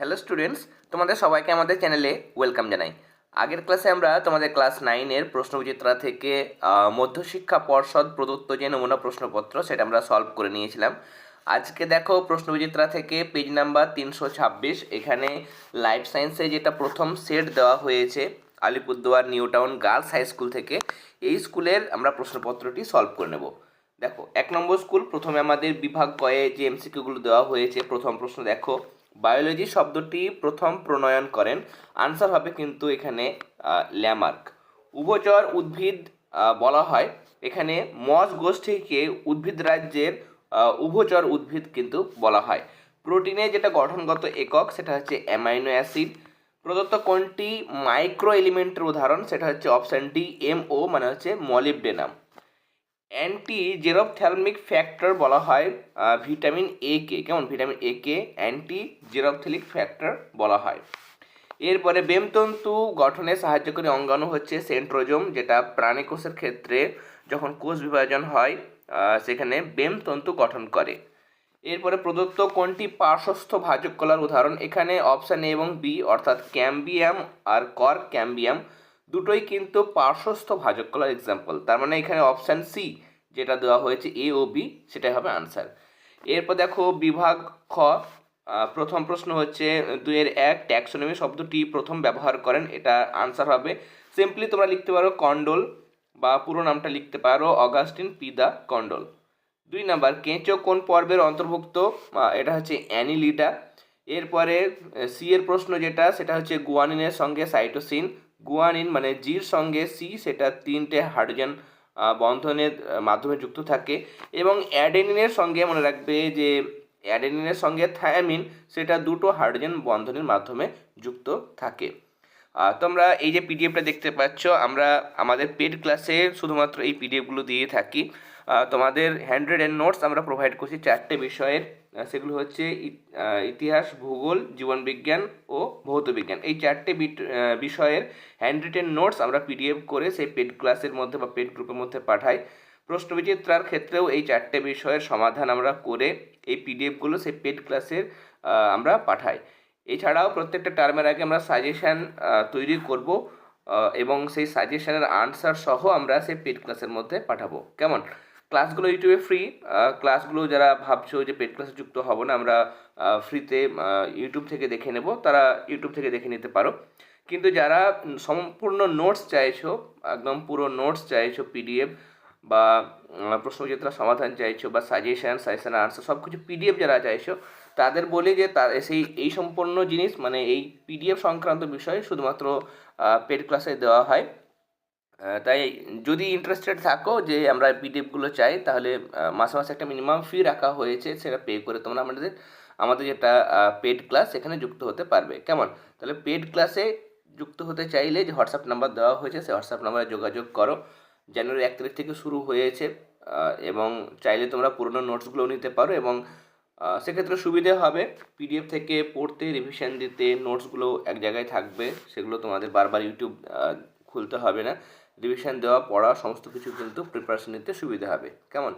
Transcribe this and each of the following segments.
Hello students তোমাদের সবাইকে আমাদের চ্যানেলে ওয়েলকাম জানাই। আগের ক্লাসে আমরা তোমাদের ক্লাস নাইনের প্রশ্নবিচিত্রা থেকে মধ্যশিক্ষা পর্ষদ প্রদত্ত যে নমুনা প্রশ্নপত্র সেটা আমরা সলভ করে নিয়েছিলাম। আজকে দেখো প্রশ্নবিচিত্রা থেকে পেজ নাম্বার তিনশো ছাব্বিশ, এখানে লাইফ সায়েন্সে যেটা প্রথম সেট দেওয়া হয়েছে, Alipurduar new town girls high school থেকে, এই স্কুলের আমরা প্রশ্নপত্রটি সলভ করে নেব। দেখো, এক নম্বর স্কুল, প্রথমে আমাদের বিভাগ কয়ে যে এমসিকিউগুলো দেওয়া হয়েছে, প্রথম প্রশ্ন দেখো। বায়োলজি শব্দটি প্রথম প্রণয়ন করেন। আনসার হবে কিন্তু এখানে ল্যামার্ক। উভচর উদ্ভিদ বলা হয়, এখানে মস গোষ্ঠীকে উদ্ভিদ রাজ্যের উভচর উদ্ভিদ কিন্তু বলা হয়। প্রোটিনে যেটা গঠনগত একক, সেটা হচ্ছে অ্যামাইনো অ্যাসিড। প্রদত্ত কোনটি মাইক্রো এলিমেন্টের উদাহরণ, সেটা হচ্ছে অপশান ডি, এম ও মানে হচ্ছে মলিবডেনাম। অ্যান্টি জেরোপথ্যালমিক ফ্যাক্টর বলা হয় ভিটামিন এ কে কেমন? ভিটামিন এ কে অ্যান্টি জেরোপথ্যালিক ফ্যাক্টর বলা হয়। এরপরে বেমতন্তু গঠনে সাহায্যকারী অঙ্গাণু হচ্ছে সেন্ট্রোজোম, যেটা প্রাণীকোষের ক্ষেত্রে যখন কোষ বিভাজন হয় সেখানে বেমতন্তু গঠন করে। এরপরে প্রদত্ত কোনটি পার্শ্বস্থ ভাজক কলার উদাহরণ? এখানে অপশান এ এবং বি অর্থাৎ ক্যাম্বিয়াম আর কর ক্যাম্বিয়াম। দুটোই কিন্তু পার্শ্বস্থ ভাজক কলার এক্সাম্পল তার মানে এখানে অপশান সি যেটা দেওয়া হয়েছে এ ও বি সেটাই হবে আনসার এরপর দেখো বিভাগ খ প্রথম প্রশ্ন হচ্ছে, দুইয়ের এক ট্যাক্সোনমি শব্দটি প্রথম ব্যবহার করেন, এটা আনসার হবে। সিম্পলি তোমরা লিখতে পারো কন্ডোল বা পুরো নামটা লিখতে পারো অগাস্টিন পিদা কন্ডোল দুই নাম্বার, কেঁচো কোন পর্বের অন্তর্ভুক্ত? এটা হচ্ছে অ্যানিলিডা। এরপরে সি এর প্রশ্ন যেটা, সেটা হচ্ছে গুয়ানিনের সঙ্গে সাইটোসিন গুয়ানিন মানে জির সঙ্গে সি, সেটা তিনটে হাইড্রোজেন বন্ধনের মাধ্যমে যুক্ত থাকে এবং অ্যাডেনিনের সঙ্গে মনে রাখবে যে অ্যাডেনিনের সঙ্গে থায়ামিন, সেটা দুটো হাইড্রোজেন বন্ধনের মাধ্যমে যুক্ত থাকে। তোমরা এই যে পিডিএফটা দেখতে পাচ্ছ, আমরা আমাদের পেড ক্লাসে শুধুমাত্র এই পিডিএফগুলো দিয়ে থাকি। তোমাদের হ্যান্ড্রেড অ্যান্ড নোটস আমরা প্রোভাইড করছি চারটে বিষয়ের সেগুলো হচ্ছে ইতিহাস, ভূগোল, জীবনবিজ্ঞান ও ভৌতবিজ্ঞান। এই চারটে বিষয়ের হ্যান্ডরিটেন নোটস আমরা পিডিএফ করে সেই পেড ক্লাসের মধ্যে বা পেড গ্রুপের মধ্যে পাঠাই। প্রশ্নবিচিত্রার ক্ষেত্রেও এই চারটে বিষয়ের সমাধান আমরা করে এই পিডিএফগুলো সেই পেড ক্লাসের আমরা পাঠাই। এছাড়াও প্রত্যেকটা টার্মের আগে আমরা সাজেশান তৈরি করব এবং সেই সাজেশানের আনসার সহ আমরা সেই পেড ক্লাসের মধ্যে পাঠাবো। কেমন? ক্লাসগুলো ইউটিউবে ফ্রি ক্লাসগুলো যারা ভাবছ যে পেড ক্লাসে যুক্ত হব না, আমরা ফ্রিতে ইউটিউব থেকে দেখে নেব, তারা ইউটিউব থেকে দেখে নিতে পারো। কিন্তু যারা সম্পূর্ণ নোটস চাইছো, একদম পুরো নোটস চাইছো পিডিএফ বা প্রশ্নচিত্র সমাধান চাইছো বা সাজেশন সাজেশন আনসার সব কিছু পিডিএফ যারা চাইছো, তাদের বলি যে তা, সেই, এই সম্পূর্ণ জিনিস মানে এই পিডিএফ সংক্রান্ত বিষয় শুধুমাত্র পেড ক্লাসে দেওয়া হয়। তাই যদি ইন্টারেস্টেড থাকো যে আমরা পিডিএফগুলো চাই, তাহলে মাসে মাসে একটা মিনিমাম ফি রাখা হয়েছে, সেটা পে করে তোমরা আমাদের আমাদের যেটা পেড ক্লাস সেখানে যুক্ত হতে পারবে। কেমন? তাহলে পেড ক্লাসে যুক্ত হতে চাইলে যে হোয়াটসঅ্যাপ নাম্বার দেওয়া হয়েছে, সেই হোয়াটসঅ্যাপ নাম্বারে যোগাযোগ করো। জানুয়ারি এক তারিখ থেকে শুরু হয়েছে এবং চাইলে তোমরা পুরনো নোটসগুলো নিতে পারো এবং সেক্ষেত্রে সুবিধে হবে। পিডিএফ থেকে পড়তে রিভিশন দিতে নোটসগুলো এক জায়গায় থাকবে, সেগুলো তোমাদের বারবার ইউটিউব খুলতে হবে না। রিভিশন দেওয়া, পড়া, সমস্ত কিছু কিন্তু প্রিপারেশন নিতে সুবিধা হবে। কেমন?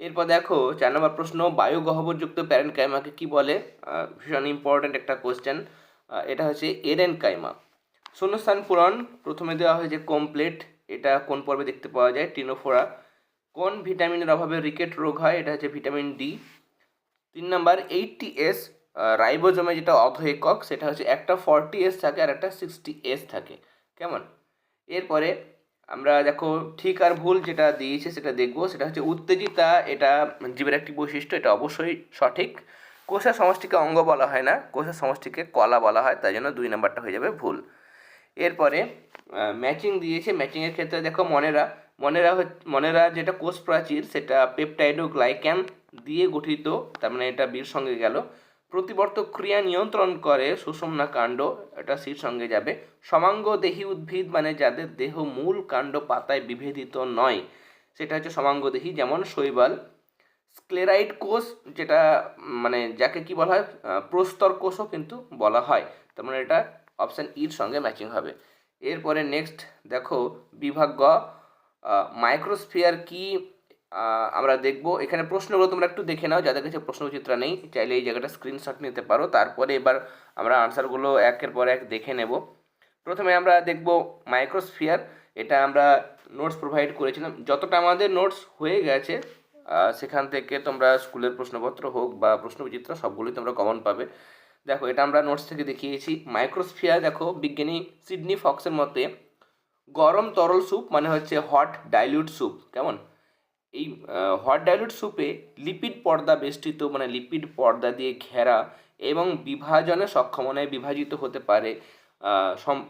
এরপর দেখো, চার নম্বর প্রশ্ন, বায়ু গহ্বরযুক্ত প্যারেন্ট কাইমাকে কি বলে? ভীষণ ইম্পর্ট্যান্ট একটা কোশ্চেন এটা হচ্ছে এরেন কাইমা। শূন্যস্থান পূরণ, প্রথমে দেওয়া হয়েছে কমপ্লেট এটা কোন পর্বে দেখতে পাওয়া যায়? টিনোফোরা। কোন ভিটামিনের অভাবে রিকেট রোগ হয়? এটা হচ্ছে ভিটামিন ডি তিন নাম্বার এইটটি এস রাইবোজোমে যেটা অধ সেটা হচ্ছে একটা ফর্টি এস থাকে আর একটা সিক্সটি এস থাকে। কেমন? এরপরে আমরা দেখো ঠিক আর ভুল যেটা দিয়েছে, সেটা দেখব। সেটা হচ্ছে উত্তেজিতা, এটা জীবের একটি বৈশিষ্ট্য, এটা অবশ্যই সঠিক। কোষের সমষ্টিকে অঙ্গ বলা হয় না কোষের সমষ্টিকে কলা বলা হয়, তাই জন্য দুই নাম্বারটা হয়ে যাবে ভুল। এরপরে ম্যাচিং দিয়েছে, ম্যাচিংয়ের ক্ষেত্রে দেখো মনেরা মনেরা মনেরা যেটা কোষ প্রাচীর সেটা পেপটাইডো গ্লাইক্যান দিয়ে গঠিত, তার মানে এটা বীর সঙ্গে গেল। প্রতিবর্তক ক্রিয়া নিয়ন্ত্রণ করে সুষমনা কাণ্ড, এটা সির সঙ্গে যাবে। সমাঙ্গ দেহী উদ্ভিদ মানে যাদের দেহ মূল কাণ্ড পাতায় বিভেদিত নয়। সেটা হচ্ছে সমাঙ্গদেহী যেমন শৈবাল। স্ক্লেরাইড কোষ, যেটা মানে যাকে কি বলা হয় প্রস্তর কোষও কিন্তু বলা হয়। তার মানে এটা অপশান ইর সঙ্গে ম্যাচিং হবে। এরপরে নেক্সট দেখো, বিভাগ গ মাইক্রোস্ফিয়ার কি আমরা দেখব। এখানে প্রশ্নগুলো তোমরা একটু দেখে নাও, যাদের কাছে প্রশ্ন প্রশ্নচিত্র নেই, চাইলে এই জায়গাটা স্ক্রিনশট নিতে পারো। তারপরে এবার আমরা আনসারগুলো একের পর এক দেখে নেব। প্রথমে আমরা দেখব মাইক্রোস্ফিয়ার এটা আমরা নোটস প্রোভাইড করেছিলাম। যতটা আমাদের নোটস হয়ে গেছে সেখান থেকে তোমরা স্কুলের প্রশ্নপত্র হোক বা প্রশ্নবিচিত্র, সবগুলোই তোমরা কমন পাবে। দেখো, এটা আমরা নোটস থেকে দেখিয়েছি। মাইক্রোস্ফিয়ার দেখো, বিজ্ঞানী সিডনি ফক্সের মতে গরম তরল স্যুপ মানে হচ্ছে হট ডাইলিউট স্যুপ কেমন? এই হট ডাইলুট স্যুপে লিপিড পর্দা বেষ্টিত মানে লিপিড পর্দা দিয়ে ঘেরা এবং বিভাজনে সক্ষম মানে বিভাজিত হতে পারে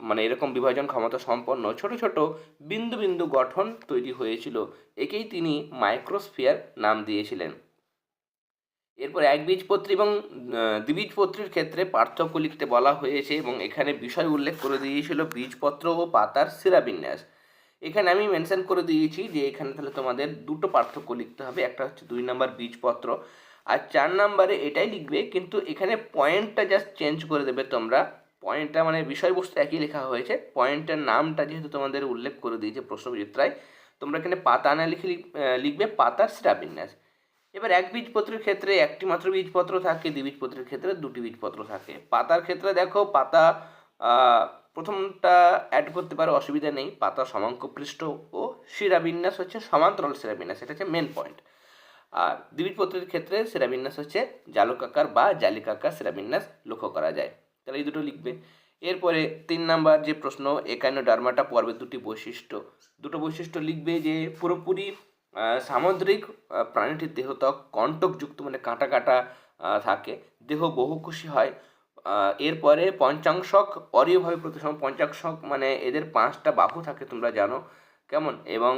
মানে এরকম বিভাজন ক্ষমতা সম্পন্ন ছোট ছোট বিন্দু বিন্দু গঠন তৈরি হয়েছিল, একেই তিনি মাইক্রোস্ফিয়ার নাম দিয়েছিলেন। এরপর একবীজপত্রী এবং দ্বিবীজপত্রীর ক্ষেত্রে পার্থক্য লিখতে বলা হয়েছে এবং এখানে বিষয় উল্লেখ করে দিয়েছিল বীজপত্র ও পাতার শিরাবিন্যাস এখানে আমি মেনশন করে দিয়েছি যে এখানে তাহলে তোমাদের দুটো পার্থক্য লিখতে হবে। একটা হচ্ছে দুই নাম্বার বীজপত্র আর চার নাম্বারে এটাই লিখবে, কিন্তু এখানে পয়েন্টটা জাস্ট চেঞ্জ করে দেবে তোমরা। পয়েন্টটা মানে বিষয়বস্তু একই লেখা হয়েছে। পয়েন্টের নামটা যেহেতু তোমাদের উল্লেখ করে দিয়েছে প্রশ্নবিচিত্রায় তোমরা এখানে পাতা না লিখে লিখ- লিখবে পাতার শিরাবিন্যাস। এবার এক বীজপত্রের ক্ষেত্রে একটি মাত্র বীজপত্র থাকে দ্বিবীজপত্রের ক্ষেত্রে দুটি বীজপত্র থাকে। পাতার ক্ষেত্রে দেখো পাতা প্রথমটা অ্যাড করতে পারো, অসুবিধা নেই। পাতা সমাঙ্কপৃষ্ঠ ও শিরাবিন্যাস হচ্ছে সমান্তরাল শিরাবিন্যাস এটা হচ্ছে মেন পয়েন্ট আর দ্বিবীজপত্রের ক্ষেত্রে শিরাবিন্যাস হচ্ছে জালকাকার বা জালিকাকার শিরাবিন্যাস লক্ষ্য করা যায়। তাহলে এই দুটো লিখবে। এরপরে তিন নাম্বার যে প্রশ্ন একান্ন ডার্মাটা পর্বের দুটি বৈশিষ্ট্য। দুটো বৈশিষ্ট্য লিখবে যে পুরোপুরি সামুদ্রিক প্রাণীটির দেহত্বক কণ্টকযুক্ত মানে কাঁটা কাঁটা থাকে। দেহ বহুকোষী হয়। এরপরে পঞ্চাংশক, অরীয়ভাবে প্রতিসম পঞ্চাংশক মানে এদের পাঁচটা বাহু থাকে তোমরা জানো, কেমন? এবং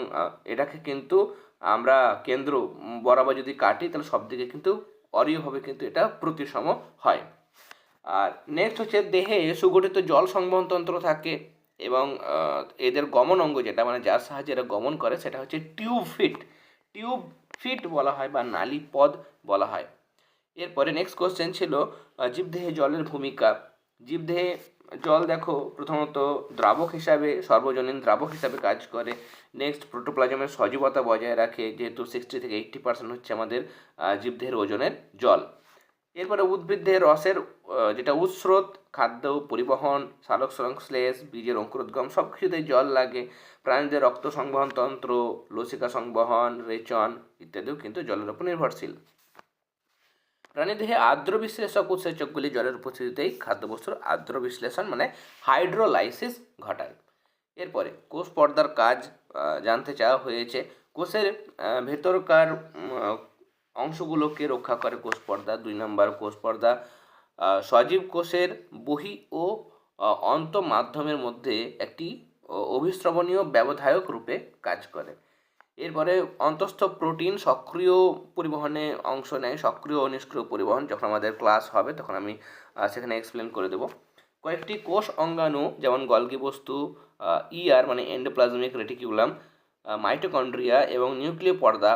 এটাকে কিন্তু আমরা কেন্দ্র বরাবর যদি কাটি, তাহলে সব দিকে কিন্তু অরীয়ভাবে কিন্তু এটা প্রতিসম হয়। আর নেক্সট হচ্ছে দেহে সুগঠিত জল সংবহন তন্ত্র থাকে, এবং এদের গমন অঙ্গ যেটা মানে যার সাহায্যে এরা গমন করে, সেটা হচ্ছে টিউব ফিট টিউব ফিট বলা হয় বা নালী পদ বলা হয়। এরপরে নেক্সট কোশ্চেন ছিল জীবদেহে জলের ভূমিকা। জীবদেহে জল দেখো, প্রথমত দ্রাবক হিসাবে, সর্বজনীন দ্রাবক হিসাবে কাজ করে। নেক্সট প্রোটোপ্লাজমের সজীবতা বজায় রাখে, যেহেতু সিক্সটি থেকে এইট্টি পার্সেন্ট হচ্ছে আমাদের জীবদেহের ওজনের জল। এরপরে উদ্ভিদের রসের যেটা উৎস্রোত, খাদ্য, পরিবহন, সালোক সংশ্লেষ, বীজের অঙ্কুরোদ্গম সব কিছুতেই জল লাগে। প্রাণীদের রক্ত সংবহন তন্ত্র, লসিকা সংবহন, রেচন ইত্যাদিও কিন্তু জলের উপর নির্ভরশীল। প্রাণীদেহে আর্দ্র বিশ্লেষক উৎসেচকগুলি জলের উপস্থিতিতেই খাদ্যবস্তুর আর্দ্র বিশ্লেষণ মানে হাইড্রোলাইসিস, ঘটায়। এরপরে কোষ পর্দার কাজ জানতে চাওয়া হয়েছে, কোষের ভেতরকার অংশগুলোকে রক্ষা করে কোষ পর্দা, দুই নম্বর কোষ পর্দা। সজীব কোষের বহি ও অন্ত মাধ্যমের মধ্যে একটি অ- অভিস্রবণীয় ব্যবধায়ক রূপে কাজ করে। এরপরে অন্তঃস্থ প্রোটিন সক্রিয় পরিবহনে অংশ নেয়, সক্রিয় ও নিষ্ক্রিয় পরিবহন যখন আমাদের ক্লাস হবে তখন আমি সেখানে এক্সপ্লেন করে দেবো। কয়েকটি কোষ অঙ্গাণু যেমন গলগি বস্তু ইআর মানে এন্ডোপ্লাজমিক রেটিকিউলাম মাইটোকন্ড্রিয়া এবং নিউক্লিয় পর্দা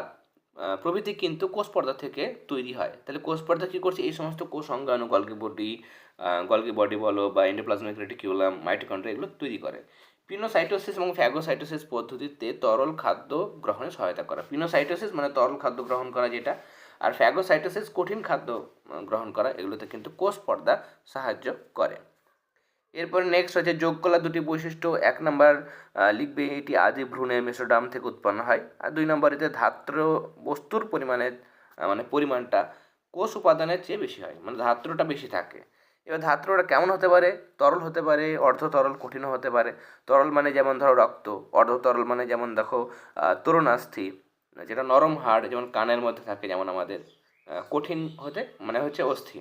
প্রভৃতি কিন্তু কোষ পর্দা থেকে তৈরি হয়। তাহলে কোষ পর্দা কী করছে? এই সমস্ত কোষ অঙ্গাণু, গলগি বডি গলগি বডি বলো বা এন্ডোপ্লাজমিক রেটিকিউলাম মাইটোকন্ড্রিয়া এগুলো তৈরি করে। পিনোসাইটোসিস এবং ফ্যাগোসাইটোসিস পদ্ধতিতে তরল খাদ্য গ্রহণে সহায়তা করা। পিনোসাইটোসিস মানে তরল খাদ্য গ্রহণ করা যেটা আর ফ্যাগোসাইটোসিস কঠিন খাদ্য গ্রহণ করা এগুলোতে কিন্তু কোষ পর্দা সাহায্য করে। এরপর নেক্সট হচ্ছে যোগ কলা দুটি বৈশিষ্ট্য। এক নম্বর লিখবে এটি আদি ভ্রূণের মেসোডাম থেকে উৎপন্ন হয়। আর দুই নম্বর এতে ধাত্র বস্তুর পরিমাণের আহ, মানে পরিমাণটা কোষ উপাদানের চেয়ে বেশি হয় মানে ধাত্রটা বেশি থাকে। এবার ধাত্রটা কেমন হতে পারে? তরল হতে পারে, অর্ধ তরল কঠিনও হতে পারে। তরল মানে যেমন ধরো রক্ত, অর্ধ তরল মানে যেমন দেখো তরুণাস্থি, যেটা নরম হাড়, যেমন কানের মধ্যে থাকে, যেমন আমাদের কঠিন হতে মানে হচ্ছে অস্থি।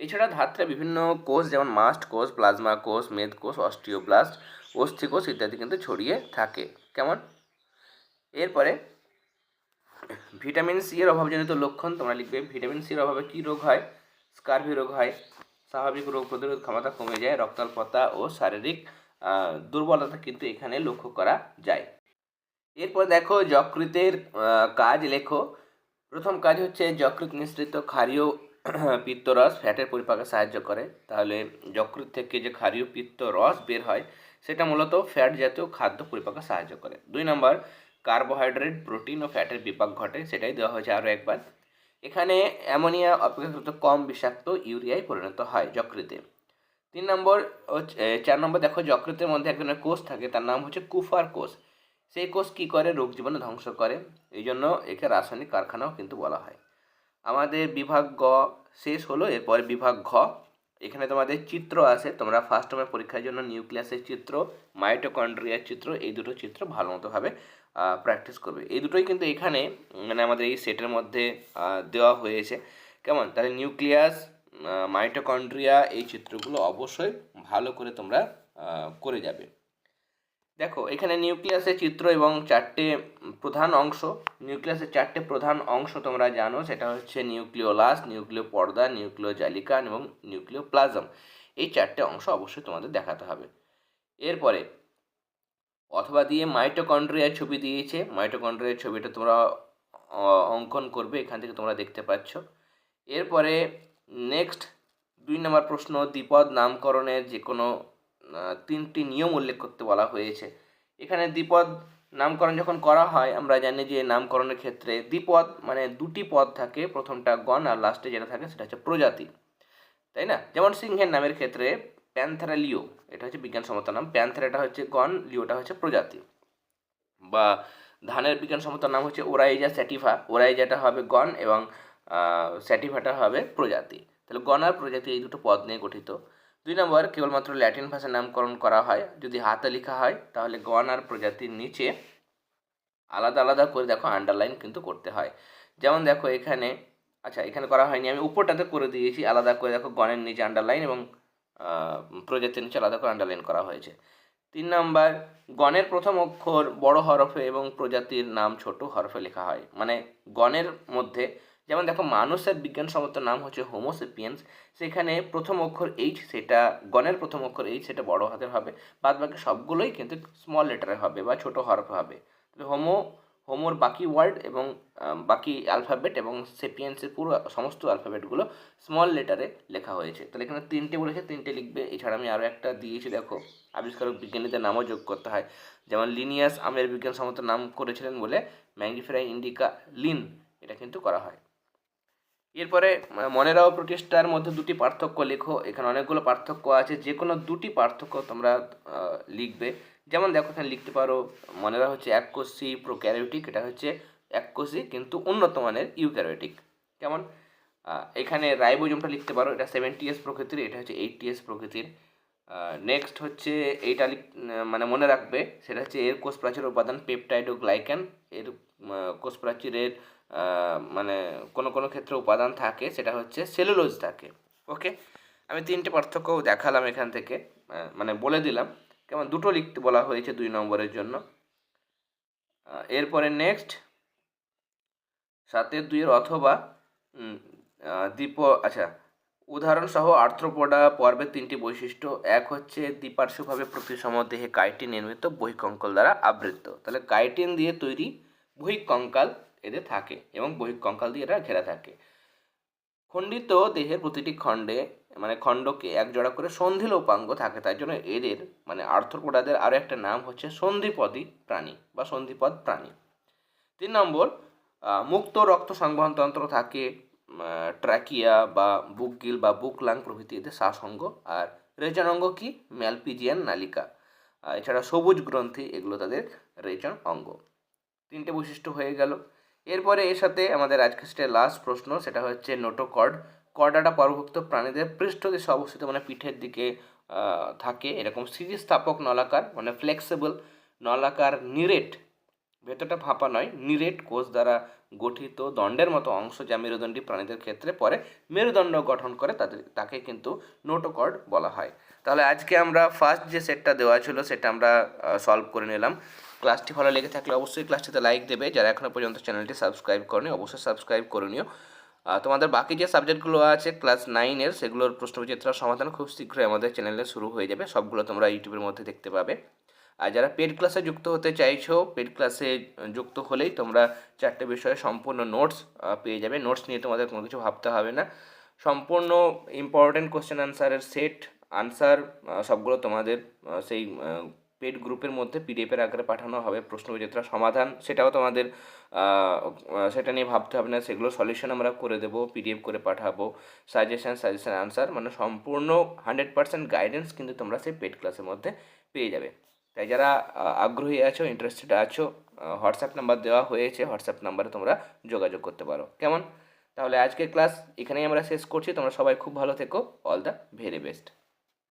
এছাড়া ধাত্রে বিভিন্ন কোষ, যেমন মাস্ট কোষ, প্লাজমা কোষ, মেদ কোষ, অস্টিওব্লাস্ট, অস্থি কোষ ইত্যাদি কিন্তু ছড়িয়ে থাকে। কেমন? এরপরে ভিটামিন সি এর অভাবজনিত লক্ষণ, তোমরা লিখবে, ভিটামিন সি এর অভাবে কী রোগ হয়? স্কারভি রোগ হয়, স্বাভাবিক রোগ প্রতিরোধ ক্ষমতা কমে যায়, রক্তাল্পতা ও শারীরিক দুর্বলতা কিন্তু এখানে লক্ষ্য করা যায়। এরপর দেখো যকৃতের কাজ লেখো। প্রথম কাজ হচ্ছে যকৃৎ মিশ্রিত ক্ষারীয় পিত্তরস ফ্যাটের পরিপাকে সাহায্য করে। তাহলে যকৃত থেকে যে ক্ষারীয় পিত্ত রস বের হয়, সেটা মূলত ফ্যাট জাতীয় খাদ্য পরিপাকে সাহায্য করে। দুই নম্বর, কার্বোহাইড্রেট, প্রোটিন ও ফ্যাটের বিপাক ঘটে, সেটাই দেওয়া হয়েছে আরও একবার। এখানে অ্যামোনিয়া অপেক্ষাকৃত কম বিষাক্ত ইউরিয়ায় পরিণত হয় যকৃতে। তিন নম্বর চার নম্বর দেখো, যকৃতের মধ্যে এক ধরনের কোষ থাকে, তার নাম হচ্ছে কুফার কোষ। সেই কোষ কী করে? রোগ জীবাণু ধ্বংস করে। এই জন্য একে রাসায়নিক কারখানাও কিন্তু বলা হয়। আমাদের বিভাগ গ শেষ হলো, এরপরে বিভাগ ঘ। এখানে তোমাদের চিত্র আছে, তোমরা ফার্স্ট টাইমের পরীক্ষার জন্য নিউক্লিয়াসের চিত্র মাইটোকন্ড্রিয়ার চিত্র, এই দুটো চিত্র ভালো মতোভাবে প্র্যাকটিস করবে। এই দুটোই কিন্তু এখানে মানে আমাদের এই সেটের মধ্যে দেওয়া হয়েছে। কেমন? তাহলে নিউক্লিয়াস মাইটোকন্ড্রিয়া এই চিত্রগুলো অবশ্যই ভালো করে তোমরা করে যাবে। দেখো, এখানে নিউক্লিয়াসের চিত্র এবং চারটে প্রধান অংশ। নিউক্লিয়াসের চারটে প্রধান অংশ তোমরা জানো, সেটা হচ্ছে নিউক্লিওলাস নিউক্লিয় পর্দা নিউক্লিয় জালিকান এবং নিউক্লিয় প্লাজম এই চারটে অংশ অবশ্যই তোমাদের দেখাতে হবে। এরপরে অথবা দিয়ে মাইটোকন্ড্রিয়ার ছবি দিয়েছে। মাইটোকন্ড্রিয়ার ছবিটা তোমরা অঙ্কন করবে, এখান থেকে তোমরা দেখতে পাচ্ছ। এরপরে নেক্সট দুই নম্বর প্রশ্ন, দ্বিপদ নামকরণের যে কোনো তিনটি নিয়ম উল্লেখ করতে বলা হয়েছে। এখানে দ্বিপদ নামকরণ যখন করা হয়, আমরা জানি যে নামকরণের ক্ষেত্রে দ্বিপদ মানে দুটি পদ থাকে, প্রথমটা গণ আর লাস্টে যেটা থাকে সেটা হচ্ছে প্রজাতি। তাই না? যেমন সিংহের নামের ক্ষেত্রে প্যান্থারা লিও এটা হচ্ছে বিজ্ঞানসম্মত নাম। প্যান্থারাটা হচ্ছে গণ লিওটা হচ্ছে প্রজাতি। বা ধানের বিজ্ঞানসম্মত নাম হচ্ছে ওরাইজা স্যাটিফা। ওরাইজাটা হবে গণ এবং স্যাটিফাটা হবে প্রজাতি। তাহলে গণ আর প্রজাতি এই দুটো পদ নিয়ে গঠিত। দুই নম্বর, কেবলমাত্র ল্যাটিন ভাষায় নামকরণ করা হয়। যদি হাতে লেখা হয়, তাহলে গণ আর প্রজাতির নিচে আলাদা আলাদা করে দেখো আন্ডারলাইন কিন্তু করতে হয়। যেমন দেখো এখানে আচ্ছা এখানে করা হয়নি। আমি উপরটাতে করে দিয়েছি। আলাদা করে দেখো গণের নিচে আন্ডারলাইন এবং প্রজাতির নিচে আলাদা করে আন্ডারলাইন করা হয়েছে। তিন নাম্বার, গণের প্রথম অক্ষর বড় হরফে এবং প্রজাতির নাম ছোট হরফে লেখা হয়। মানে গণের মধ্যে, যেমন দেখো মানুষের বিজ্ঞানসম্মত নাম হচ্ছে হোমোসেপিয়েন্স সেখানে প্রথম অক্ষর এইচ সেটা, গণের প্রথম অক্ষর এইচ সেটা বড় হাতের হবে বাদ বাকি সবগুলোই কিন্তু স্মল লেটারে হবে বা ছোট হরফে হবে। হোমো হোমোর বাকি ওয়ার্ড এবং বাকি অ্যালফাবেট এবং সেপিয়েন্সের পুরো সমস্ত অ্যালফাবেটগুলো স্মল লেটারে লেখা হয়েছে। তাহলে এখানে তিনটে বলেছে, তিনটে লিখবে। এছাড়া আমি আরও একটা দিয়েছি, দেখো, আবিষ্কারক বিজ্ঞানীদের নামও যোগ করতে হয়। যেমন লিনিয়াস আমের বিজ্ঞান বিজ্ঞানসম্মত নাম করেছিলেন বলে ম্যাঙ্গিফেরা ইন্ডিকা লিন এটা কিন্তু করা হয়। এরপরে মনেরাও মনেরা প্রতিষ্ঠার মধ্যে দুটি পার্থক্য লেখো। এখানে অনেকগুলো পার্থক্য আছে। যে কোনো দুটি পার্থক্য তোমরা লিখবে। যেমন দেখো এখানে লিখতে পারো মনেরা হচ্ছে এক এককোষী প্রোক্যারিওটিক এটা হচ্ছে এক এককোষী কিন্তু উন্নত মানের ইউক্যারিওটিক কেমন? এখানে রাইবোজোমটা লিখতে পারো, এটা সেভেন্টি এস প্রকৃতির, এটা হচ্ছে এইটটি এস প্রকৃতির। নেক্সট হচ্ছে এইটা মানে মনে রাখবে, সেটা হচ্ছে এর কোষ প্রাচীর উপাদান পেপটাইড ও গ্লাইক্যান এর কোষ প্রাচীরের মানে কোনো কোনো ক্ষেত্রে উপাদান থাকে, সেটা হচ্ছে সেলুলোজ থাকে। ওকে আমি তিনটে পার্থক্য দেখালাম এখান থেকে মানে বলে দিলাম। কেমন? দুটো লিখতে বলা হয়েছে দুই নম্বরের জন্য। এরপরে নেক্সট সাতের দুইয়ের অথবা দ্বীপ আচ্ছা উদাহরণসহ আর্থ্রোপোডা পর্বের তিনটি বৈশিষ্ট্য, এক হচ্ছে দ্বিপার্শ্বভাবে প্রতিসম দেহে কাইটিন নির্মিত বহিঃকঙ্কাল দ্বারা আবৃত। তাহলে কাইটিন দিয়ে তৈরি বহিঃকঙ্কাল এদের থাকে এবং বহিঃকঙ্কাল দিয়ে এরা ঘেরা থাকে। খণ্ডিত দেহের প্রতিটি খণ্ডে মানে খণ্ডকে এক জোড়া করে সন্ধিল উপাঙ্গ থাকে, তাই জন্য এদের মানে আর্থ্রোপোডাদের আরও একটা নাম হচ্ছে সন্ধিপদী প্রাণী বা সন্ধিপদ প্রাণী। তিন নম্বর মুক্ত রক্ত সংবহনতন্ত্র থাকে ট্র্যাকিয়া বা বুকগিল বা বুকলাং প্রভৃতি এদের শ্বাসঙ্গ আর রেচন অঙ্গ কি? ম্যালপিজিয়ান নালিকা। এছাড়া সবুজ গ্রন্থি এগুলো তাদের রেচন অঙ্গ। তিনটে বৈশিষ্ট্য হয়ে গেল। এরপরে এর সাথে আমাদের আজকের সেটা লাস্ট প্রশ্ন, সেটা হচ্ছে নোটোকর্ড কর্ডাটা পরভুক্ত প্রাণীদের পৃষ্ঠদেশে অবস্থিত মানে পিঠের দিকে থাকে। এরকম স্থিতিস্থাপক নলাকার মানে ফ্লেক্সিবল নলাকার নিরেট, ভেতরটা ফাঁপা নয়, নিরেট কোষ দ্বারা গঠিত দণ্ডের মতো অংশ যা মেরুদণ্ডী প্রাণীদের ক্ষেত্রে পরে মেরুদণ্ড গঠন করে তাদের, তাকে কিন্তু নোটোকর্ড বলা হয়। তাহলে আজকে আমরা ফার্স্ট যে সেটটা দেওয়া ছিল, সেটা আমরা সলভ করে নিলাম। ক্লাসটি ভালো লেগে থাকলে অবশ্যই ক্লাসটিতে লাইক দেবে। যারা এখনও পর্যন্ত চ্যানেলটি সাবস্ক্রাইব করেনি, অবশ্যই সাবস্ক্রাইব করে নিও। তোমাদের বাকি যে সাবজেক্টগুলো আছে, ক্লাস নাইনের সেগুলোর প্রশ্নবিচিত্রার সমাধান খুব শীঘ্রই আমাদের চ্যানেলে শুরু হয়ে যাবে। সবগুলো তোমরা ইউটিউবের মধ্যে দেখতে পাবে। আর যারা পেড ক্লাসে যুক্ত হতে চাইছো পেড ক্লাসে যুক্ত হলেই তোমরা চারটে বিষয়ে সম্পূর্ণ নোটস পেয়ে যাবে। নোটস নিয়ে তোমাদের কোনো কিছু ভাবতে হবে না। সম্পূর্ণ ইম্পর্টেন্ট কোশ্চেন আনসারের সেট আনসার সবগুলো তোমাদের সেই পেড গ্রুপের মধ্যে পিডিএফের আকারে পাঠানো হবে, প্রশ্ন বিজেতার সমাধান, সেটাও তোমাদের সেটা নিয়ে ভাবতে হবে না, সেগুলো সলিউশন আমরা করে দেবো, পিডিএফ করে পাঠাবো সাজেশন সাজেশন আনসার মানে সম্পূর্ণ হান্ড্রেড পার্সেন্ট গাইডেন্স কিন্তু তোমরা সেই পেড ক্লাসের মধ্যে পেয়ে যাবে। তাই যারা আগ্রহী আছো ইন্টারেস্টেড আছো হোয়াটসঅ্যাপ নাম্বার দেওয়া হয়েছে হোয়াটসঅ্যাপ নাম্বারে তোমরা যোগাযোগ করতে পারো। কেমন? তাহলে আজকের ক্লাস এখানেই আমরা শেষ করছি, তোমরা সবাই খুব ভালো থেকো অল দ্য ভেরি বেস্ট